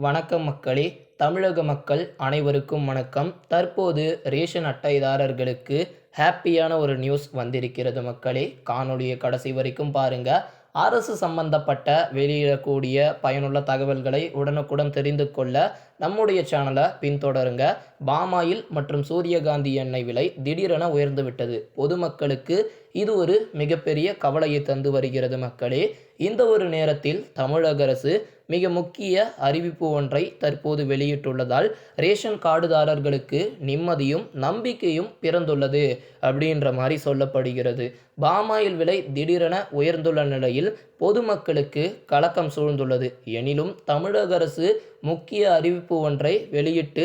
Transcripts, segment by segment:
வணக்கம் மக்களே. தமிழக மக்கள் அனைவருக்கும் வணக்கம். தற்போது ரேஷன் அட்டைதாரர்களுக்கு ஹாப்பியான ஒரு நியூஸ் வந்திருக்கிறது மக்களே. காணொலியை கடைசி வரைக்கும் பாருங்க. அரசு சம்பந்தப்பட்ட வெளியிடக்கூடிய பயனுள்ள தகவல்களை உடனுக்குடன் தெரிந்து கொள்ள நம்முடைய சேனலை பின்தொடருங்க. பாமாயில் மற்றும் சூரியகாந்தி எண்ணெய் விலை திடீரென உயர்ந்துவிட்டது பொதுமக்களுக்கு இது ஒரு மிகப்பெரிய கவலையை தந்து வருகிறது மக்களே. இந்த ஒரு நேரத்தில் தமிழக அரசு மிக முக்கிய அறிவிப்பு ஒன்றை தற்போது வெளியிட்டுள்ளதால் ரேஷன் கார்டுதாரர்களுக்கு நிம்மதியும் நம்பிக்கையும் பிறந்துள்ளது அப்படின்ற மாதிரி சொல்லப்படுகிறது. பாமாயில் விலை திடீரென உயர்ந்துள்ள நிலையில் பொதுமக்களுக்கு கலக்கம் சூழ்ந்துள்ளது. எனினும் தமிழக அரசு முக்கிய அறிவிப்பு ஒன்றை வெளியிட்டு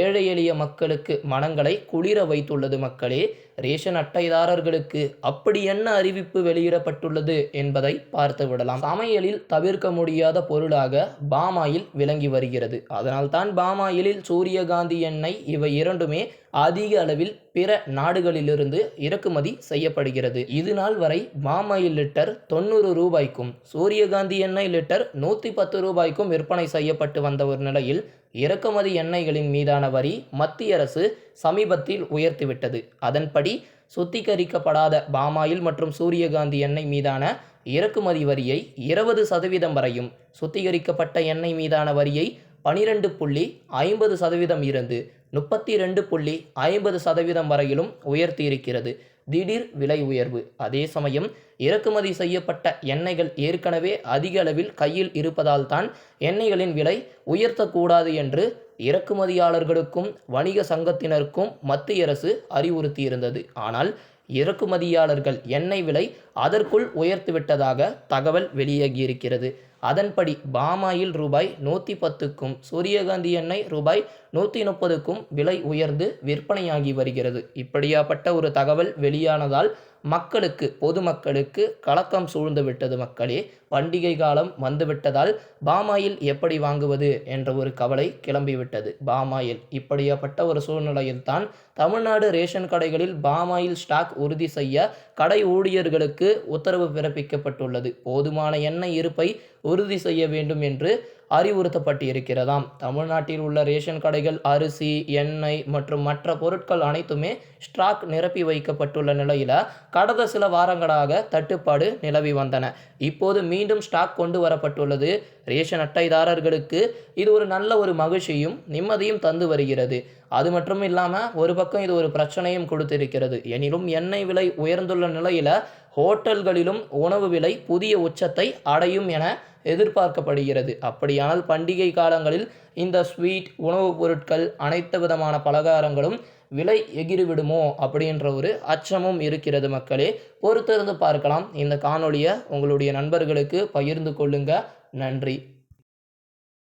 ஏழை எளிய மக்களுக்கு மனங்களை குளிர வைத்துள்ளது மக்களே. ரேஷன் அட்டைதாரர்களுக்கு அப்படி என்ன அறிவிப்பு வெளியிடப்பட்டுள்ளது என்பதை பார்த்து விடலாம். சமையலில் தவிர்க்க முடியாத பொருளாக பாமாயில் விளங்கி வருகிறது. அதனால்தான் பாமாயிலில் சூரியகாந்தி எண்ணெய் இவை இரண்டுமே அதிக அளவில் பிற நாடுகளிலிருந்து இறக்குமதி செய்யப்படுகிறது. இது நாள் வரை பாமாயில் லிட்டர் தொண்ணூறு ரூபாய்க்கும் சூரியகாந்தி எண்ணெய் லிட்டர் நூற்றி பத்து ரூபாய்க்கும் விற்பனை செய்யப்பட்டு வந்த ஒரு நிலையில் இறக்குமதி எண்ணெய்களின் மீதான வரி மத்திய அரசு சமீபத்தில் உயர்த்திவிட்டது. அதன்படி சுத்திகரிக்கப்படாத பாமாயில் மற்றும் சூரியகாந்தி எண்ணெய் மீதான இறக்குமதி வரியை இருபது சதவீதம் வரையும் சுத்திகரிக்கப்பட்ட எண்ணெய் மீதான வரியை பனிரெண்டு புள்ளி ஐம்பது சதவீதம் இருந்து முப்பத்தி ரெண்டு புள்ளி ஐம்பது சதவீதம் வரையிலும் உயர்த்தியிருக்கிறது. திடீர் விலை உயர்வு. அதே சமயம் இறக்குமதி செய்யப்பட்ட எண்ணெய்கள் ஏற்கனவே அதிக அளவில் கையில் இருப்பதால் தான் எண்ணெய்களின் விலை உயர்த்தக்கூடாது என்று இறக்குமதியாளர்களுக்கும் வணிக சங்கத்தினருக்கும் மத்திய அரசு அறிவுறுத்தியிருந்தது. ஆனால் இறக்குமதியாளர்கள் எண்ணெய் விலை அதற்குள் உயர்த்திவிட்டதாக தகவல் வெளியாகியிருக்கிறது. அதன்படி பாமாயில் ரூபாய் நூற்றி பத்துக்கும் சூரியகாந்தி எண்ணெய் ரூபாய் நூற்றி முப்பதுக்கும் விலை உயர்ந்து விற்பனையாகி வருகிறது. இப்படியாப்பட்ட ஒரு தகவல் வெளியானதால் மக்களுக்கு பொதுமக்களுக்கு கலக்கம் சூழ்ந்து விட்டது மக்களே. பண்டிகை காலம் வந்துவிட்டதால் பாமாயில் எப்படி வாங்குவது என்ற ஒரு கவலை கிளம்பிவிட்டது. பாமாயில் இப்படியாப்பட்ட ஒரு சூழ்நிலையில்தான் தமிழ்நாடு ரேஷன் கடைகளில் பாமாயில் ஸ்டாக் உறுதி செய்ய கடை ஊழியர்களுக்கு உத்தரவு பிறப்பிக்கப்பட்டுள்ளது. போதுமான எண்ணெய் இருப்பை உறுதி செய்ய வேண்டும் என்று அறிவுறுத்தப்பட்டு இருக்கிறதாம் தமிழ்நாட்டில் உள்ள ரேஷன் கடைகள் அரிசி எண்ணெய் மற்றும் மற்ற பொருட்கள் அனைத்துமே ஸ்டாக் நிரப்பி வைக்கப்பட்டுள்ள நிலையில் கடந்த சில வாரங்களாக தட்டுப்பாடு நிலவி வந்தன. இப்போது மீண்டும் ஸ்டாக் கொண்டு வரப்பட்டுள்ளது. ரேஷன் அட்டைதாரர்களுக்கு இது ஒரு நல்ல ஒரு மகிழ்ச்சியும் நிம்மதியும் தந்து வருகிறது. அது மட்டும் இல்லாமல் ஒரு பக்கம் இது ஒரு பிரச்சனையும் கொடுத்திருக்கிறது. எனினும் எண்ணெய் விலை உயர்ந்துள்ள நிலையில் ஹோட்டல்களிலும் உணவு விலை புதிய உச்சத்தை அடையும் என எதிர்பார்க்கப்படுகிறது. அப்படியானால் பண்டிகை காலங்களில் இந்த ஸ்வீட் உணவுப் பொருட்கள் அனைத்து விதமான பலகாரங்களும் விலை எகிறிவிடுமோ அப்படின்ற ஒரு அச்சமும் இருக்கிறது மக்களே. பொறுத்திருந்து பார்க்கலாம். இந்த காணொளியை உங்களுடைய நண்பர்களுக்கு பகிர்ந்து கொள்ளுங்க. நன்றி.